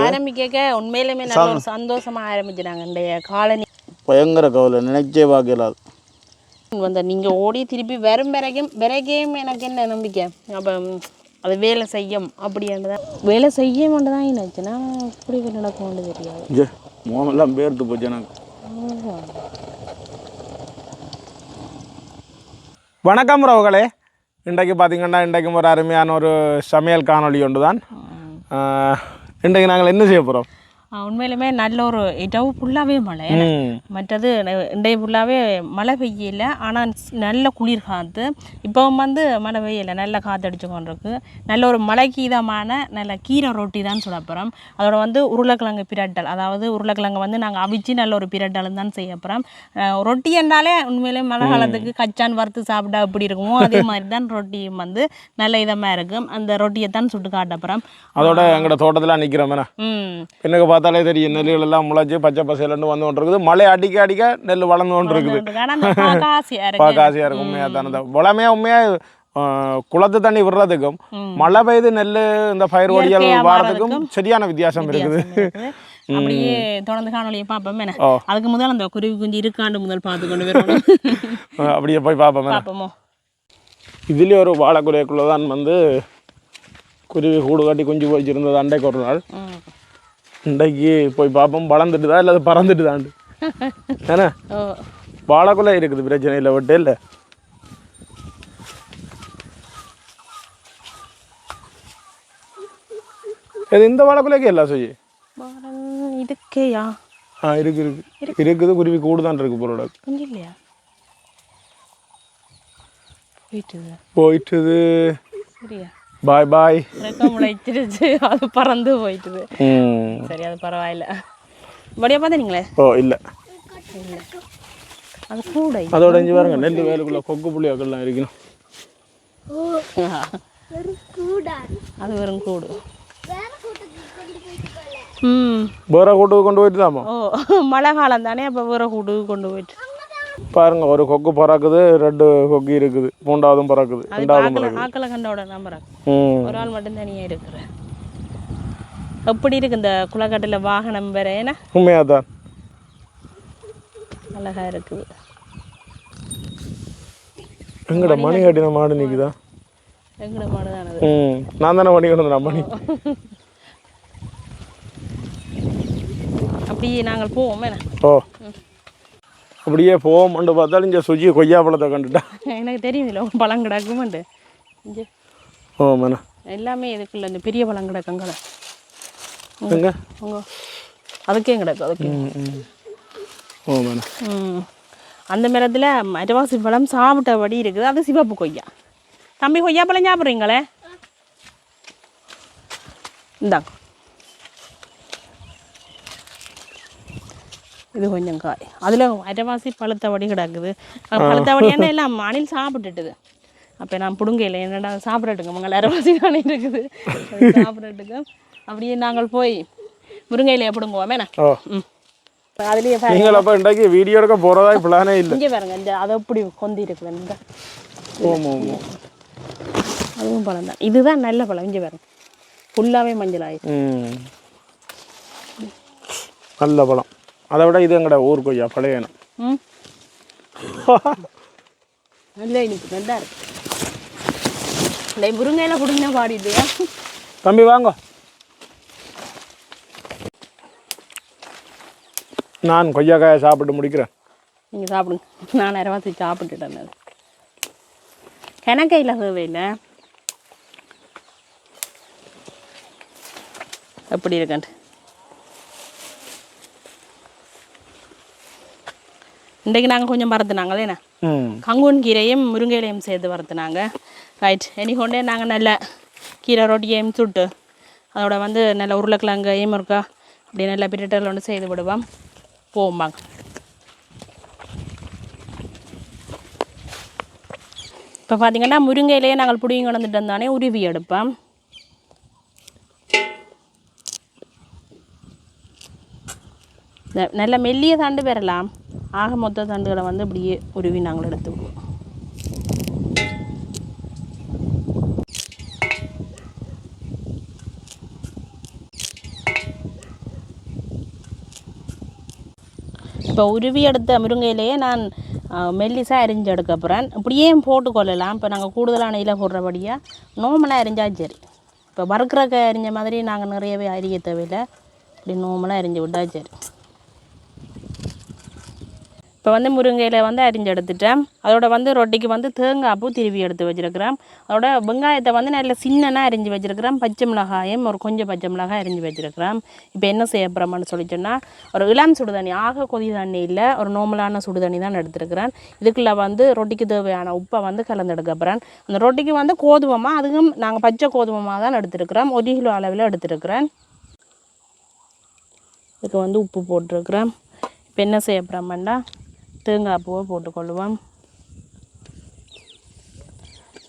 ஆரம்பிக்க உண்மையிலுமே நல்ல ஒரு சந்தோஷமா ஆரம்பிச்சிட்டாங்க. இந்த காலனி பயங்கர கவலை நினைச்சே பார்க்கலாது வந்து நீங்க ஓடி திருப்பி வரும் வரைக்கும் வரைக்கும் எனக்கு என்ன நம்பிக்கை? அப்போ அது வேலை செய்யும் அப்படின்றதான் வேலை செய்ய தான் நினைச்சேன்னா இப்படி நடக்கும்னு தெரியாது. ஜே மோமெல்லாம் பேர்த்து போச்சு எனக்கு. வணக்கம் ரவுகளே இன்றைக்கு பார்த்தீங்கன்னா இன்றைக்கும் ஒரு அருமையான ஒரு சமையல் காணொளி ஒன்று தான் இன்றைக்கு நாங்கள் என்ன செய்ய போகிறோம் உண்மையிலுமே நல்ல ஒரு இடவு ஃபுல்லாகவே மழை. மற்றது இன்றைய ஃபுல்லாகவே மழை பெய்யல. ஆனால் நல்ல குளிர் காற்று இப்போ வந்து மழை பெய்யல. நல்ல காற்று அடிச்சு கொண்டிருக்கு. நல்ல ஒரு மலைக்கு இதமான நல்ல கீரை ரொட்டி தான் சொல்ல போகிறோம் அதோட வந்து உருளைக்கிழங்கு பிரட்டல். அதாவது உருளைக்கிழங்கு வந்து நாங்கள் அவிச்சு நல்ல ஒரு பிரட்டல் தான் செய்ய போகிறோம் ரொட்டி என்றாலே உண்மையிலே மழை காலத்துக்கு கச்சான் வறுத்து சாப்பிட்டா எப்படி இருக்குமோ அதே மாதிரி தான் ரொட்டியும் வந்து நல்ல இதமாக இருக்கும். அந்த ரொட்டியை தான் சுட்டு காட்ட போகிறோம் அதோட எங்களோட தோட்டத்தில் நிற்கிறோம் ம். எனக்கு பார்த்தாலே தெரியும் நெல்லுகள் எல்லாம் முளைச்சி பச்சை பசையிலன்னு வந்து கொண்டு இருக்குது மழை அடிக்க அடிக்க நெல் வளர்ந்து கொண்டு இருக்குது பார்க்க ஆசையாக இருக்கும் உண்மையாக தானே. வளமையா உண்மையாக குளத்து தண்ணி விடுறதுக்கும் மழை பெய்து நெல் இந்த பயிர் ஒடியல் வாரத்துக்கும் வாரதுக்கும் சரியான வித்தியாசம் இருக்குது. அப்படியே தொடர்ந்து காணொலியை பார்ப்போம். என்ன? ஓ. அதுக்கு முதல் அந்த குருவி குஞ்சு இருக்காண்டு முதல் பார்த்து கொண்டு வரணும் அஹ் அப்படியே போய் பார்ப்போம். பார்ப்போமோ. இதுலேயே ஒரு வாழைக்குலைக்குள்ளே தான் வந்து குருவி கூடு கட்டி குஞ்சு போயிச்சிருந்தது அண்டைக்கு ஒரு நாள். இன்றைக்கு போய் பார்ப்போம் வளர்ந்துட்டுதா இல்லை அது பறந்துட்டுதாண்டு ஏன்னா ஓ. வாழைக்குலை இருக்குது பிரச்சனை இல்லை விட்டு இல்லை இது இந்த வாழைக்குலைக்கு எல்லாம் சொல்லி வாரம் இதுக்கேயா ஆ இருக்கு இருக்கு. இருக்குது குருவி கூடு தான் இருக்கு பொருளோட. கொஞ்சம் இல்லையா? போயிட்டுது. போயிட்டுது. சரியா? பாய் பாய் ரெக்க முளைச்சிருச்சு அது பறந்து போயிட்டுது சரி அது பரவாயில்ல வடியா பார்த்தீங்களே ஓ இல்லை அது கூட அதோட இஞ்சி பாருங்க நெல் வேலுக்குள்ள கொக்கு புள்ளியாக்கள்லாம் இருக்கணும் அது வெறும் கூடு ம் வேற கூட்டுக்கு கொண்டு போயிட்டு தாமா ஓ மழை காலம் தானே அப்போ வேற கூடு கொண்டு போயிட்டு பாருங்க ஒரு கொக்கு பறக்குது ரெண்டு கொக்கு இருக்குது. மூன்றாவதும் பறக்குது ரெண்டாவதும் ஆக்கல பறக்குது. ஆக்கல கண்டோட நம்புறேன் ம். ஒரு ஆள் மட்டும் தனியாக இருக்கிறேன் எப்படி இருக்கு இந்த குளக்கட்டில் வாகனம் வேற ஏன்னா உண்மையாக தான் அழகா இருக்குது. எங்கட மணி கட்டின மாடு நிற்குதா எங்கட மாடு தானது ம் நான் தானே மணி கொண்டு மணி. அப்படியே நாங்கள் போவோம் என்ன? ஓ. அப்படியே போவோம்னு பார்த்தாலும் இங்கே சுஜி கொய்யா பழத்தை கண்டுட்டா. எனக்கு தெரியும் இல்லை பழம் கிடக்குமெண்டு. இங்கே. ஓ மேனா எல்லாமே இதுக்குள்ள இந்த பெரிய பழம் கிடக்குங்கள எங்க? அதுக்கே கிடக்கு அதுக்கு. ஓ மேனா ம். அந்த மரத்தில் மரவாசி பழம் சாப்பிட்டபடி இருக்குது. அது சிவப்பு கொய்யா. தம்பி கொய்யா பழம் சாப்பிட்றீங்களே இந்தாங்க. இது கொஞ்சம் காய். அதில் அரைவாசி பழுத்தபடி கிடக்குது. அது பழுத்தபடியான எல்லாம் அணில் சாப்பிட்டுட்டுது. அப்போ நான் பிடுங்கையில் என்னடா சாப்பிடட்டுங்க? மங்கள் அரைவாசி தானே இருக்குது சாப்பிடட்டுங்க. அப்படியே நாங்கள் போய் முருங்கையிலையே பிடுங்குவோம் வேணா ம். அதுலேயே நீங்கள் அப்போ இன்றைக்கு வீடியோ எடுக்க போகிறதா பிளானே இல்லை. இங்கே பாருங்க. இந்த அதை எப்படி கொந்தி இருக்குது இந்த. அதுவும் பழம் தான். இதுதான் நல்ல பழம். இங்கே பாருங்க. ஃபுல்லாகவே மஞ்சள் ஆயிடுச்சு. நல்ல பழம். அதை விட இது எங்கட ஊர் கொய்யா பழைய நல்ல இனிப்பு நல்லா இருக்கு. இந்த முருங்கையில் கொடுங்க பாடிட்டு தம்பி வாங்க. நான் கொய்யாக்காயை சாப்பிட்டு முடிக்கிறேன். நீங்கள் சாப்பிடுங்க. நான் நேரவாசி சாப்பிட்டுட்டேன் கிணக்கையில் தேவையில்லை எப்படி இருக்கண்டு இன்றைக்கு நாங்கள் கொஞ்சம் மறந்துனாங்களே என்ன கங்குன் கீரையும் முருங்கையிலையும் சேர்த்து வறுத்துனாங்க. ரைட் இனி கொண்டே நாங்கள் நல்ல கீரை ரொட்டியையும் சுட்டு அதோட வந்து நல்ல உருளைக்கிழங்கையும் இருக்கா அப்படி நல்ல பிரட்டல் ஒன்று செய்து விடுவோம். போவாங்க இப்போ பார்த்தீங்கன்னா முருங்கையிலேயே நாங்கள் புடியும் கொண்டுட்டு வந்தானே உருவி எடுப்போம். நல்ல மெல்லிய தண்டு பெறலாம். ஆக மொத்த தண்டுகளை வந்து அப்படியே உருவி நாங்கள் எடுத்து விடுவோம். இப்போ உருவி எடுத்த முருங்கையிலேயே நான் மெல்லிசாக அரிஞ்சு எடுக்க போகிறேன் இப்படியே போட்டு போட்டுக்கொள்ளலாம் இப்போ நாங்கள் கூடுதலான இலை போடுறபடியாக நோமலாக அரிஞ்சால் சரி. இப்போ வறுக்கிறக்க அரிஞ்ச மாதிரி நாங்கள் நிறையவே அரிய தேவையில்லை. இப்படி நோமலாக அரிஞ்சு விட்டால் சரி. இப்போ வந்து முருங்கையில வந்து அரிஞ்சு எடுத்துட்டேன். அதோட வந்து ரொட்டிக்கு வந்து தேங்காய் பூ திருவி எடுத்து வச்சுருக்கிறேன். அதோட வெங்காயத்தை வந்து நல்ல சின்னனா அரிஞ்சு வச்சிருக்கிறேன். பச்சை மிளகாயும் ஒரு கொஞ்சம் பச்சை மிளகாய் அரிஞ்சு வச்சுருக்கிறேன். இப்போ என்ன செய்ய போகிறோம்னு சொல்லி சொன்னால் ஒரு இளம் சுடு தண்ணி ஆக கொதி தண்ணி இல்லை ஒரு நார்மலான சுடுதண்ணி தான் எடுத்துருக்கிறேன். இதுக்குள்ள வந்து ரொட்டிக்கு தேவையான உப்பை வந்து கலந்து போகிறேன் அந்த ரொட்டிக்கு வந்து கோதுமமாக அதுவும் நாங்கள் பச்சை கோதுமமாக தான் எடுத்துருக்கிறோம். ஒரு கிலோ அளவில் எடுத்துருக்கிறேன். இதுக்கு வந்து உப்பு போட்டிருக்கிறேன். இப்போ என்ன செய்ய போகிறோம்னா தேங்காய் பூவை போட்டுக்கொள்வோம்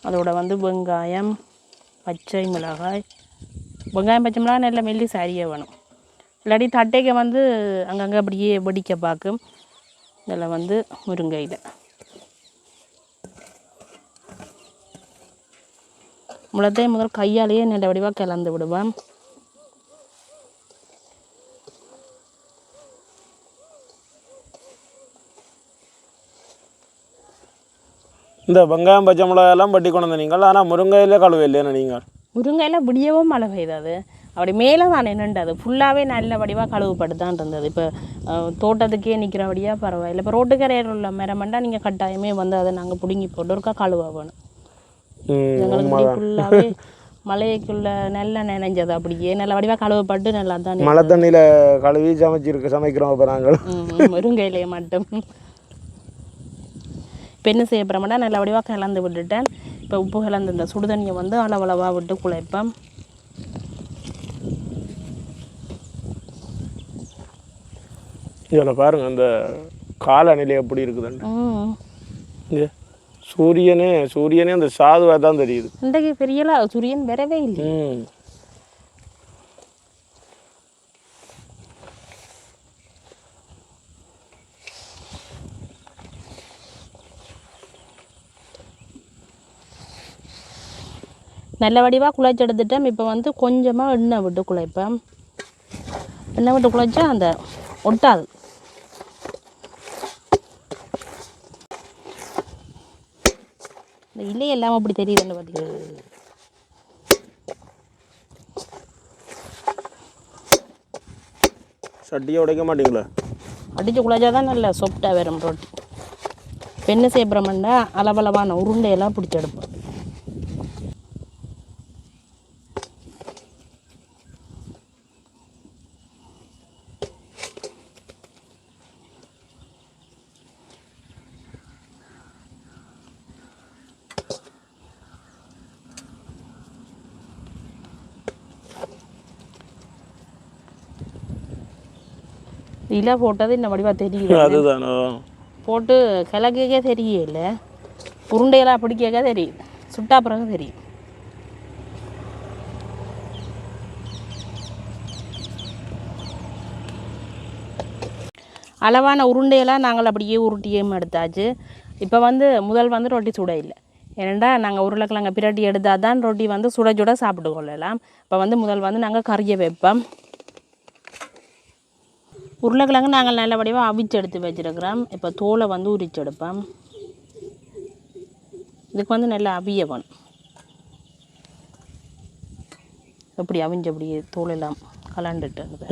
அதோட வந்து வெங்காயம் பச்சை மிளகாய். வெங்காயம் பச்சை மிளகாய் நல்ல மெல்லி சரியாக வேணும். இல்லாட்டி தட்டைக்கு வந்து அங்கங்கே அப்படியே வெடிக்க பார்க்கும். இதில் வந்து முருங்கையில். முளத்தையும் முதல் கையாலேயே நல்ல வடிவாக கலந்து விடுவேன் இந்த வெங்காயம் பச்சை மிளகாய் எல்லாம் பட்டி கொண்டு நீங்கள் ஆனால் முருங்கையில் கழுவை இல்லையா நீங்கள் முருங்கையில் விடியவும் மழை பெய்தது அப்படி மேலே தான் நின்றுண்டது ஃபுல்லாகவே நல்ல வடிவாக கழுவுப்பட்டு தான் இருந்தது. இப்போ தோட்டத்துக்கே நிற்கிறபடியாக பரவாயில்லை. இப்போ ரோட்டுக்கரையில் உள்ள மரமண்டா நீங்கள் கட்டாயமே வந்து அதை நாங்கள் பிடுங்கி போட்டு ஒருக்கா கழுவ வேணும். எங்களுக்கு ஃபுல்லாகவே மழைக்குள்ள நல்லா நினைஞ்சது அப்படியே. நல்ல வடிவாக கழுவப்பட்டு நல்லா தான் மழை தண்ணியில் கழுவி சமைச்சிருக்கு சமைக்கிறோம் இப்போ நாங்கள் முருங்கையிலையே மட்டும். இப்போ என்ன செய்ய போகிறோம்னா நல்ல வடிவாக கலந்து விட்டுட்டேன். இப்போ உப்பு கலந்து இந்த சுடுதண்ணியை வந்து அளவளவாக விட்டு குழைப்பேன். இதில் பாருங்க அந்த காலநிலை எப்படி இருக்குதுன்னு. சூரியனே சூரியனே அந்த சாதுவாக தான் தெரியுது. இன்றைக்கு பெரியலா சூரியன் வரவே இல்லை. நல்ல வடிவாக குழைச்சி எடுத்துட்டேன் இப்போ வந்து கொஞ்சமாக எண்ணெய் விட்டு குழைப்பேன் எண்ணெய் விட்டு குழைச்சா அந்த ஒட்டாது. இந்த இலை எல்லாம் அப்படி தெரியுதுன்னு பார்த்தீங்கன்னா சட்டியை உடைக்க மாட்டீங்களா? அடித்து குழைச்சா தான் நல்ல சொப்டாக வரும் ரொட்டி. செய்ய போகிறோம்னா அளவளவான உருண்டையெல்லாம் பிடிச்சி எடுப்போம். இலை போட்டது இந்த வடிவாக தெரியுது. அதுதானோ? போட்டு கிழக்கே தெரியல உருண்டையெல்லாம் பிடிக்க தெரியுது சுட்டா பிறகு தெரியும். அளவான உருண்டையெல்லாம் நாங்கள் அப்படியே உருட்டியும் எடுத்தாச்சு. இப்போ வந்து முதல் வந்து ரொட்டி சுட இல்லை. ஏனெண்டா நாங்கள் உருளைக்கிழங்க பிரட்டி எடுத்தால் தான் ரொட்டி வந்து சுட சுட சாப்பிட்டு கொள்ளலாம் இப்போ வந்து முதல் வந்து நாங்கள் கறியை வைப்போம். உருளைக்கிழங்கு நாங்கள் நல்ல வடிவாக அவிச்சு எடுத்து வச்சிருக்கிறோம். இப்போ தோலை வந்து உரிச்சு எடுப்போம். இதுக்கு வந்து நல்லா அவியவன் எப்படி அவிஞ்சபடி தோலெல்லாம் கலாண்டுட்டு கலண்டுட்டு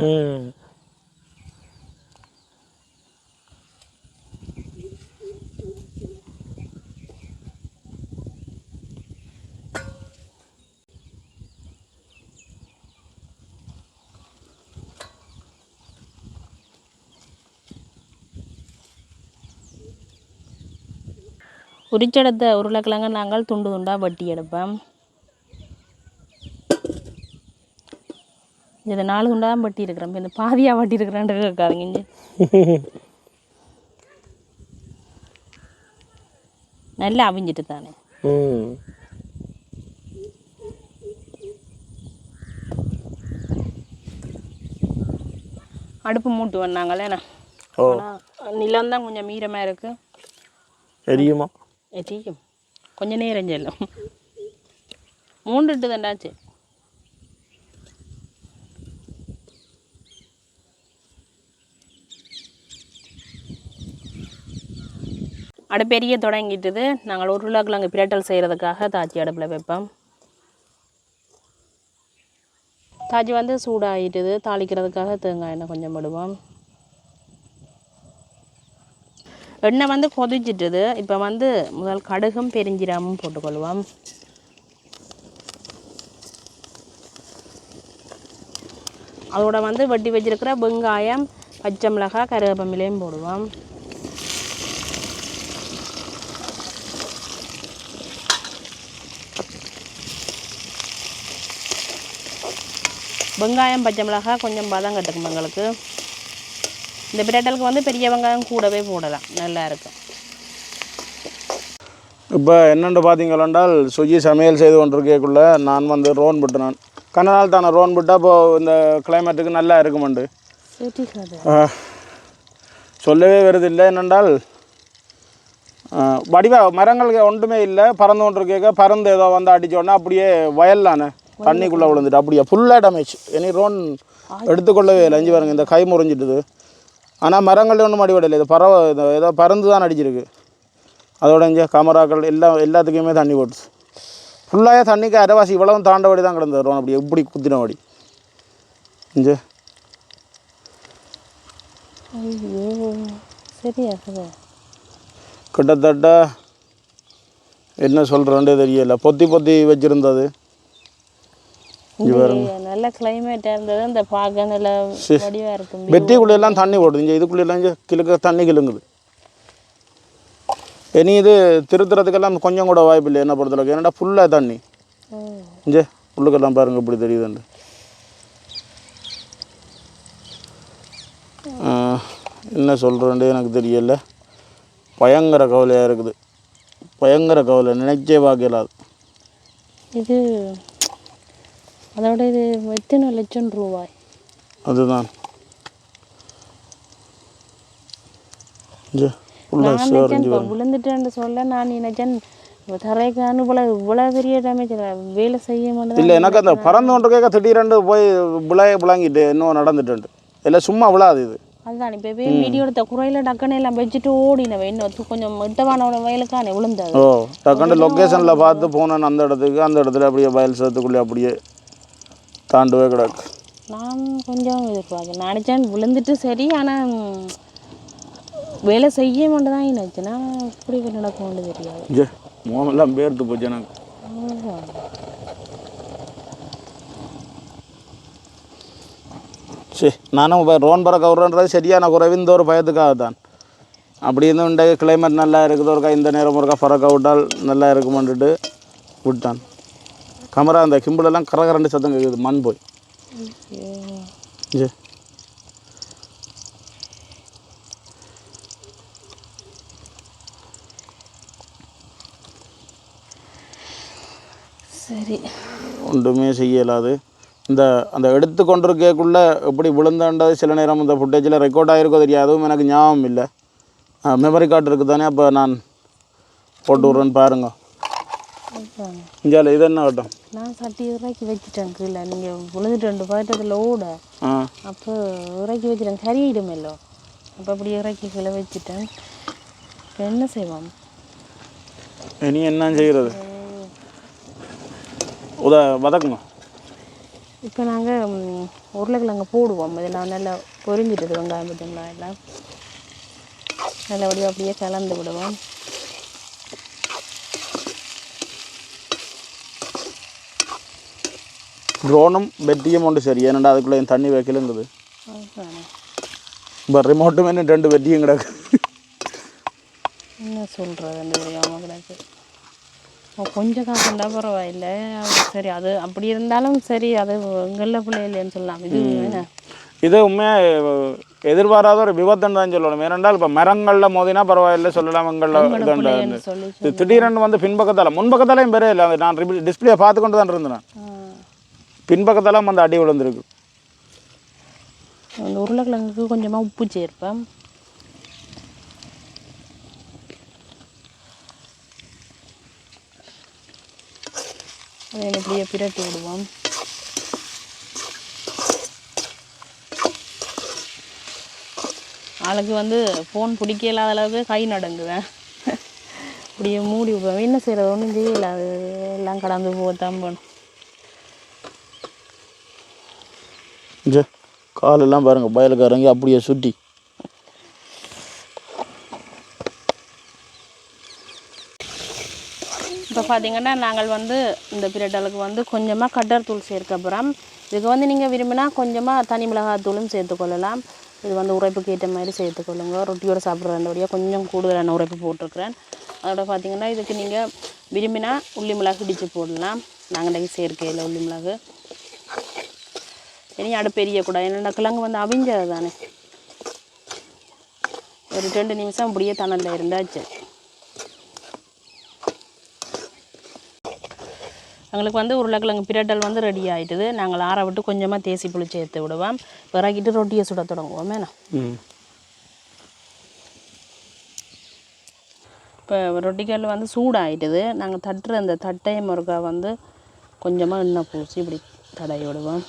உரிச்செடுத்த உருளைக்கிழங்கு நாங்கள் துண்டு துண்டாக வட்டி எடுப்போம். இதை நாலு துண்டாக தான் வட்டி இருக்கிறோம். இந்த பாதியாக வட்டி இருக்கிறேன்ட்டு கேட்காதுங்க இங்கே. நல்லா அவிஞ்சிட்டு தானே. அடுப்பு மூட்டு வந்தாங்களே ஓ. ஆனால் நிலம் தான் கொஞ்சம் மீறமாக இருக்குது எரியுமா? எரியும் கொஞ்ச நேரம் செல்லும். மூண்டுட்டு தண்டாச்சு அடுப்பெரிய தொடங்கிட்டுது. நாங்கள் உருளைக்கிழங்கு பிரட்டல் செய்கிறதுக்காக தாச்சி அடுப்பில் வைப்போம். தாச்சி வந்து சூடாகிட்டுது தாளிக்கிறதுக்காக தேங்காய் எண்ணெய் கொஞ்சம் விடுவோம் எண்ணெய் வந்து கொதிச்சிட்டுது. இப்போ வந்து முதல் கடுகும் பெருஞ்சீரகமும் போட்டுக்கொள்வோம். அதோட வந்து வெட்டி வச்சிருக்கிற வெங்காயம் பச்சை மிளகாய் கருவேப்பமிலையும் போடுவோம். வெங்காயம் பச்சை மிளகாய் கொஞ்சம் பதம் கட்டுக்கும் எங்களுக்கு இந்த பிரட்டலுக்கு வந்து பெரிய வெங்காயம் கூடவே போடலாம். நல்லா இருக்கும். இப்போ என்னென்று பார்த்தீங்களென்றால் சுஜி சமையல் செய்து கொண்டிருக்கக்குள்ள நான் வந்து ரோன் விட்டுனான் கண்ண நாள் தானே ரோன் விட்டால் இப்போ இந்த கிளைமேட்டுக்கு நல்லா இருக்குமெண்டு. சரி கதை ஆஹ், சொல்லவே வருதில்லை என்னென்றால் ஆஹ், வடிவா மரங்கள் ஒன்றுமே இல்லை. பறந்து கொண்டிருக்க பறந்து ஏதோ வந்து அடித்தோடனே அப்படியே வயல்லானே தண்ணிக்குள்ளே விழுந்துட்டு அப்படியே? ஃபுல்லாக டேமேஜ் இனி ரோன் எடுத்துக்கொள்ளவே இல்லை. அஞ்சு பாருங்க இந்த கை முறிஞ்சிட்டுது. ஆனால் மரங்கள் ஒன்றும் அடிபடலை இது பறவை இது ஏதோ பறந்து தான் அடிச்சிருக்கு. அதோட இங்கே கேமராக்கள் எல்லாம் எல்லாத்துக்குமே தண்ணி போட்டுச்சு. ஃபுல்லாக தண்ணிக்கு அரைவாசி இவ்வளவும் தாண்டபடி தான் கிடந்தது ரோன் அப்படி. எப்படி குத்தினபடி இங்கே. சரியா கிட்டத்தட்ட என்ன சொல்கிறேன்டே தெரியல. பொத்தி பொத்தி வச்சுருந்தது. நல்ல கிளைமேட்டாக இருந்தது. இந்த பார்க்க நல்ல வடிவாக இருக்கும். வெட்டிக்குள்ளெல்லாம் தண்ணி ஓடுது. இங்கே இதுக்குள்ளெல்லாம் இங்கே கிழக்க தண்ணி கிளுங்குது இனி இது திருத்துறதுக்கெல்லாம் கொஞ்சம் கூட வாய்ப்பு இல்லை. என்ன பொறுத்தளவுக்கு ஏன்னாடா ஃபுல்லாக தண்ணி. இங்கே உள்ளுக்கெல்லாம் பாருங்க இப்படி தெரியுதுண்டு என்ன சொல்கிறேன்டே எனக்கு தெரியல. பயங்கர கவலையாக இருக்குது. பயங்கர கவலை. நினைச்சே பார்க்கலாது இது அதோட இது எத்தனை லட்சம் ரூபாய்? அதுதான். விழுந்துட்டேன்னு சொல்ல நான் நினைச்சேன் தரைக்கான்னு இவ்வளோ இவ்வளோ பெரிய டேமேஜ் வேலை செய்ய மாட்டேன் இல்லை எனக்கு அந்த பறந்து கொண்டு கேட்க திடீரெண்டு போய் விளைய விளங்கிட்டு இன்னும் நடந்துட்டு இல்லை சும்மா விழாது இது. அதுதான் இப்போ போய் வீடியோ எடுத்த குறையில டக்குன்னு எல்லாம் வச்சுட்டு ஓடினவன் இன்னும் கொஞ்சம் இட்டவானோட வயலுக்கான விழுந்தது. ஓ டக்குண்டு லொக்கேஷனில் பார்த்து போனேன் அந்த இடத்துக்கு அந்த இடத்துல அப்படியே வயல் சேத்துக்குள்ளே அப்படியே தாண்டுவே கிடக்கு நான் கொஞ்சம் நான் நினச்சேன் விழுந்துட்டு சரி ஆனால் வேலை செய்ய மாட்டேன் தான் நினச்சேன் இப்படி நடக்கும்னு தெரியாது. ஜே மோமெல்லாம் பேர்த்து போச்சு எனக்கு. சரி நானும் ரோன் பற கவுறன்றது சரியான குறைவு இந்த ஒரு பயத்துக்காக தான். அப்படி இருந்தும் கிளைமேட் நல்லா இருக்குது ஒருக்கா இந்த நேரம் ஒருக்கா பறக்க விட்டால் நல்லா இருக்குமான்ட்டு விட்டான். கமரா அந்த கிம்பிளெல்லாம் கரகரண்டு சத்தம் கேட்குது மண் போய். சரி. ஒன்றுமே செய்யலாது. இந்த அந்த எடுத்து கொண்டிருக்கக்குள்ள எப்படி விழுந்தாண்டது சில நேரம் இந்த ஃபுட்டேஜில் ரெக்கார்ட் ஆகிருக்கோ தெரியாது. அதுவும் எனக்கு ஞாபகம் இல்லை. மெமரி கார்டு இருக்குது தானே அப்போ நான் போட்டு விட்றேன்னு பாருங்க. இந்தியாவில் இது என்ன கட்டம் நான் சட்டி இறக்கி வச்சுட்டேன் கீழே. நீங்கள் விழுந்துட்டு ரெண்டு பாட்டத்தில் ஓட அப்போ இறக்கி வச்சுட்டேன் கறியிடுமல்லோ அப்போ அப்படி இறக்கி கீழே வச்சுட்டேன் இப்போ என்ன செய்வோம்? இனி என்ன செய்கிறது உத வதக்குங்க. இப்போ நாங்கள் உருளைக்கிழங்கு போடுவோம். இதெல்லாம் நல்லா பொரிஞ்சிட்டது வெங்காயம் பச்சை எல்லாம். நல்லபடியாக அப்படியே கலந்து விடுவோம். ட்ரோனும் பெட்டியும் உண்டு சரி ஏன்னாண்டா அதுக்குள்ளே என் தண்ணி வைக்கலுங்குது இப்போ ரிமோட்டும் என்ன ரெண்டு வெட்டியும் கிடக்கு என்ன சொல்கிறது அந்த தெரியாமல் கிடக்கு கொஞ்சம் காசுண்டா பரவாயில்ல சரி அது அப்படி இருந்தாலும் சரி அது எங்களில் பிள்ளை இல்லைன்னு சொல்லலாம் இது என்ன இது உண்மையாக எதிர்பாராத ஒரு விபத்துன்னு தான் சொல்லணும் ஏனென்றால் இப்போ மரங்களில் மோதினா பரவாயில்லை சொல்லலாம் எங்களில் திடீரென்று வந்து பின்பக்கத்தால் முன்பக்கத்தாலையும் பெரிய இல்லை நான் டிஸ்பிளே பார்த்து கொண்டு தான் இருந்தேன் பின்பக்கத்தெல்லாம் அந்த வந்து அடி விழுந்துருக்கு. அந்த உருளைக்கிழங்குக்கு கொஞ்சமாக உப்பு சேர்ப்பேன். அதை இப்படியே பிரட்டி விடுவோம். ஆளுக்கு வந்து ஃபோன் பிடிக்க இல்லாத அளவுக்கு கை நடங்குவேன். இப்படியே மூடி விடுவேன். என்ன செய்கிறது ஒன்றும் செய்யல அது எல்லாம் கடந்து போகத்தான் போகணும் ஜ காலெல்லாம் பாருங்கள் பயலுக்கு இறங்கி அப்படியே சுட்டி இப்போ பார்த்தீங்கன்னா நாங்கள் வந்து இந்த பிரட்டலுக்கு வந்து கொஞ்சமாக கட்டர் தூள் சேர்க்க இதுக்கு வந்து நீங்கள் விரும்பினா கொஞ்சமாக தனி மிளகாய் தூளும் சேர்த்துக்கொள்ளலாம் இது வந்து உரைப்புக்கு ஏற்ற மாதிரி சேர்த்துக்கொள்ளுங்க ரொட்டியோட சாப்பிட்றதுடைய கொஞ்சம் கூடுதலான உரைப்பு போட்டிருக்கிறேன். அதோட பார்த்திங்கன்னா இதுக்கு நீங்கள் விரும்பினா உள்ளி மிளகு இடித்து போடலாம். நாங்கள் இன்றைக்கி சேர்க்கையில் உள்ளி மிளகு. இனி அடுப்பு எரியக்கூடாது என்னென்ன கிழங்கு வந்து அவிஞ்சது தானே. ஒரு ரெண்டு நிமிஷம் அப்படியே தணலில் இருந்தாச்சு. எங்களுக்கு வந்து உருளைக்கிழங்கு பிரட்டல் வந்து ரெடி ஆயிட்டுது. நாங்கள் ஆற விட்டு கொஞ்சமாக தேசி புளி சேர்த்து விடுவோம். பிறகிட்டு ரொட்டியை சுட தொடங்குவோம். வேணாம் ம். இப்போ ரொட்டிக்கல் வந்து சூடாயிட்டுது. நாங்கள் தட்டுற அந்த தட்டைய முருகா வந்து கொஞ்சமாக எண்ணெய் பூசி இப்படி தடவி விடுவோம்.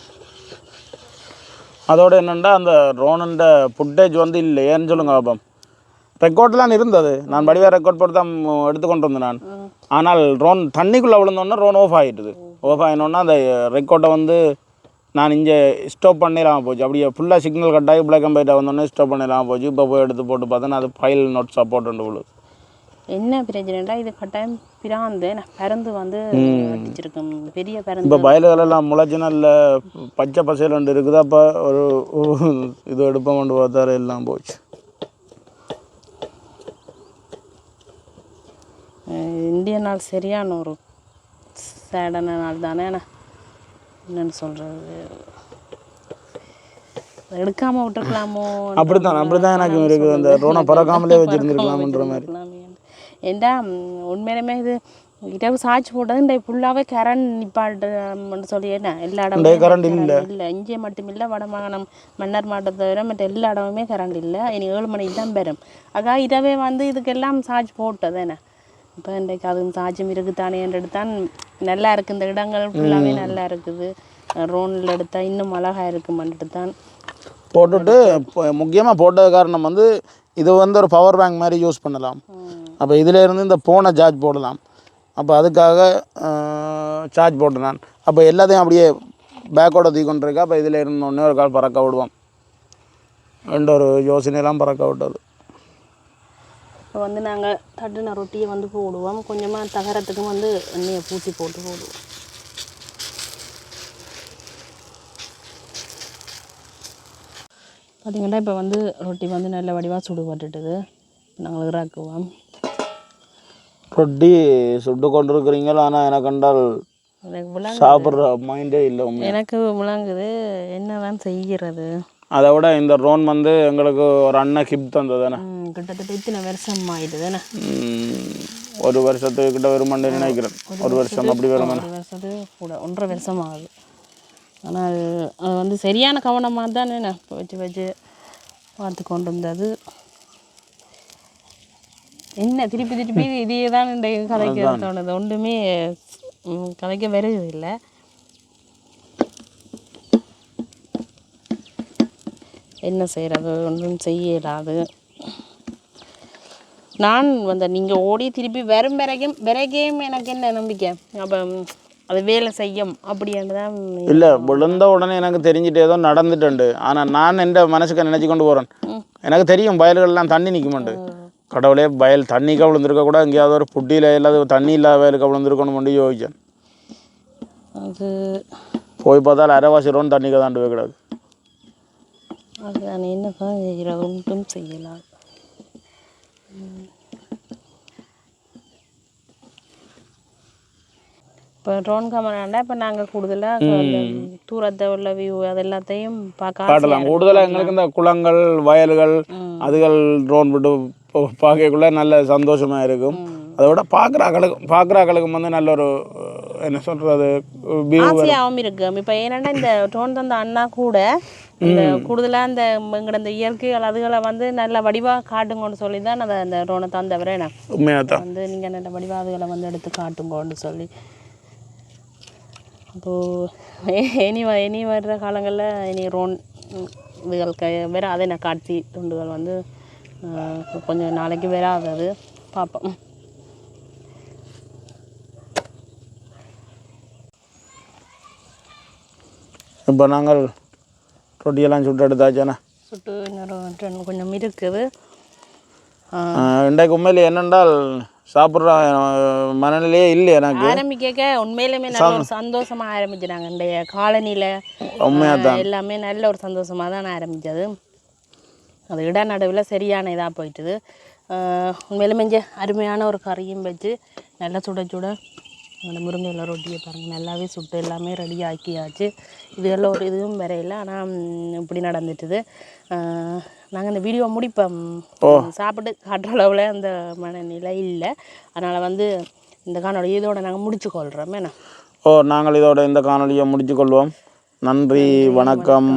அதோட என்னென்னா அந்த ரோனண்ட ஃபுட்டேஜ் வந்து இல்லை ஏன்னு சொல்லுங்க பாப்போம். ரெக்கார்ட்லாம் இருந்தது. நான் வடிவா ரெக்கார்ட் போட்டு தான் எடுத்து கொண்டு வந்தேன் நான். ஆனால் ரோன் தண்ணிக்குள்ளே விழுந்தோன்னே ரோன் ஆஃப் ஆகிட்டுது ஆஃப் ஆகினோன்னா அந்த ரெக்கார்டை வந்து நான் இங்கே ஸ்டாப் பண்ணிடலாம் போச்சு. அப்படியே ஃபுல்லாக சிக்னல் கட் ஆகி பிளாக் அண்ட் ஒயிட்டாக வந்தோடனே ஸ்டாப் பண்ணிடலாம் போச்சு. இப்போ போய் எடுத்து போட்டு பார்த்தேன்னா அது ஃபைல் நோட் சப்போர்ட் விழுது. என்ன பிரச்சனைடா இது கட்டாயம் பிராந்து நான் பிறந்து வந்து அடிச்சிருக்கேன் பெரிய இப்போ பிறந்து வயல்களெல்லாம் முளைச்சினா இல்லை பச்சை பசையில் ஒன்று இருக்குது. அப்போ ஒரு இது எடுப்போம் கொண்டு பார்த்தாரு எல்லாம் போச்சு. இந்திய நாள் சரியான ஒரு சேடான நாள் தானே என்னன்னு சொல்கிறது எடுக்காமல் விட்டுருக்கலாமோ? அப்படித்தான் அப்படித்தான் எனக்கு இருக்குது. அந்த ரோனை பறக்காமலே வச்சுருந்துருக்கலாம்ன்ற மாதிரி. ஏண்டா உண்மையிலுமே இது இரவு சாய்ச்சி போட்டது இந்த ஃபுல்லாகவே கரண்ட் நிப்பாட்டுன்னு சொல்லி என்ன எல்லா இடமுமே current இல்ல. இல்லை. இங்கே மட்டும் இல்லை வடமாகாணம் மன்னர் மாவட்டத்தை தவிர மற்ற எல்லா இடமுமே கரண்ட் இல்லை. இனி ஏழு மணிக்கு தான் பெறும் அக்கா இரவே வந்து இதுக்கெல்லாம் சார்ஜ் போட்டது என்ன? இப்போ இன்றைக்கு அதுவும் சார்ஜும் இருக்குதானே என்று எடுத்தான் நல்லா இருக்குது இந்த இடங்கள் ஃபுல்லாகவே நல்லா இருக்குது. ரோனில் எடுத்தால் இன்னும் அழகாக இருக்குமென்ட்டு தான். போட்டுட்டு முக்கியமாக போட்டது காரணம் வந்து இது வந்து ஒரு பவர் பேங்க் மாதிரி யூஸ் பண்ணலாம். அப்போ இதிலேருந்து இந்த ஃபோனை சார்ஜ் போடலாம். அப்போ அதுக்காக சார்ஜ் போட்டேன் நான் அப்போ எல்லாத்தையும் அப்படியே பேக்கோட தூக்கி அப்போ இதில் இருந்து ஒன்றே ஒரு கால் பறக்க விடுவோம் ரெண்டு ஒரு யோசனையெல்லாம் பறக்க விட்டது. இப்போ வந்து நாங்கள் தட்டுன ரொட்டியை வந்து போடுவோம். கொஞ்சமாக தகரத்துக்கும் வந்து எண்ணெயை பூசி போட்டு போடுவோம். பார்த்திங்கன்னா இப்போ வந்து ரொட்டி வந்து நல்ல வடிவாக சுடுபட்டுட்டுது. நாங்கள் இறாக்குவோம். ரொட்டி சுட்டு கொண்டு இருக்கிறீங்களா ஆனால் எனக்கு கண்டால் சாப்பிட்ற மைண்டே இல்லை உண்மை எனக்கு விளங்குது. என்னதான் செய்கிறது? அதை விட இந்த ரோன் வந்து எங்களுக்கு ஒரு அண்ணன் கிஃப்ட் தந்ததுதானே? கிட்டத்தட்ட இத்தனை வருஷம் ஆயிட்டுதுண்ணே ம், ஒரு வருஷத்துக்கு கிட்ட வருமானு நினைக்கிறேன். ஒரு வருஷம் அப்படி வரும் ஒரு வருஷத்துக்கு கூட ஒன்றரை வருஷம் ஆகுது ஆனால் அது வந்து சரியான கவனமாக தானே நான் இப்போ வச்சு வச்சு பார்த்து கொண்டு வந்தது. என்ன திருப்பி திருப்பி இதே தான் இந்த கதைக்க தோணுது ஒன்றுமே கதைக்க வருது இல்லை. என்ன செய்கிறது ஒன்றும் செய்ய இயலாது. நான் வந்த நீங்கள் ஓடி திருப்பி வரும் வரைக்கும் வரைக்கும் எனக்கு என்ன நம்பிக்கை? அப்போ அது வேலை செய்யும் அப்படின்னு தான் இல்லை விழுந்த உடனே எனக்கு தெரிஞ்சுட்டு ஏதோ நடந்துட்டுண்டு ஆனால் நான் எந்த மனசுக்கு நினச்சி கொண்டு போகிறேன் எனக்கு தெரியும் வயல்கள்லாம் தண்ணி நிற்குமாண்டு கடவுளே வயல் தண்ணிக்கு விழுந்திருக்க கூட எங்கேயாவது ஒரு புட்டியில் இல்லாத தண்ணி இல்லாத வயலுக்கு விழுந்திருக்கணும் மட்டும் யோசிச்சேன். அது போய் பார்த்தால் அரைவாசி ரோன் தண்ணிக்கு தாண்டு போய் கிடக்கு. அது நான் என்ன தான் ஒன்றும் செய்யலாம் இப்போ ட்ரோன் கேமராண்டா இப்போ நாங்கள் கூடுதலாக தூரத்தை உள்ள வியூ அது எல்லாத்தையும் பார்க்க ஆசையா காட்டலாம். இருக்கு. கூடுதலாக எங்களுக்கு இந்த குளங்கள் வயல்கள் அதுகள் ட்ரோன் விட்டு பார்க்கக்குள்ள நல்ல சந்தோஷமாக இருக்கும். அதை விட பார்க்குறாக்களுக்கு பார்க்குறாக்களுக்கு வந்து நல்ல ஒரு என்ன சொல்கிறது ஆசையாகவும் இருக்கு. இப்போ ஏன்னா இந்த ட்ரோன் தந்த அண்ணா கூட இந்த கூடுதலாக இந்த எங்கட இந்த இயற்கைகள் அதுகளை வந்து நல்ல வடிவாக காட்டுங்கன்னு சொல்லி தான் அதை அந்த ட்ரோனை தந்தவரே நான். வந்து நீங்கள் நல்ல வடிவா அதுகளை வந்து எடுத்து காட்டுங்கன்னு சொல்லி. அப்போது இனி வ இனி வர்ற காலங்களில் இனி ரோன் இதுகள் வேற அதே காட்சி துண்டுகள் வந்து கொஞ்சம் நாளைக்கு வராது பார்ப்போம் இப்போ நாங்கள் ரொட்டியெல்லாம் சுட்டு எடுத்தாச்சானே சுட்டு நேரம் கொஞ்சம் இருக்குது இன்றைக்கு உண்மையில் என்னென்றால் சாப்பிட்ற மனநிலையே இல்லை எனக்கு. ஆரம்பிக்க உண்மையிலுமே நல்ல ஒரு சந்தோஷமாக ஆரம்பிச்சிட்டாங்க. இந்த காலனியில் உண்மையாக தான் எல்லாமே நல்ல ஒரு சந்தோஷமாக தான் ஆரம்பித்தது அது இட நடுவில் சரியான இதாக போயிட்டுது. உண்மையிலுமே இங்கே அருமையான ஒரு கறியும் வச்சு நல்லா சுட சுட அந்த முருங்கையில் ரொட்டியை பாருங்கள் நல்லாவே சுட்டு எல்லாமே ரெடி ஆக்கியாச்சு. இதெல்லாம் ஒரு இதுவும் வரையில ஆனால் இப்படி நடந்துட்டுது. நாங்கள் இந்த வீடியோ முடிப்போம். சாப்பிட்டு காட்டுற அளவில் அந்த மனநிலை இல்லை. அதனால் வந்து இந்த காணொளி இதோட நாங்கள் முடிச்சுக்கொள்கிறோம் என்ன? ஓ நாங்கள் இதோட இந்த காணொலியை முடித்துக்கொள்வோம் நன்றி வணக்கம்.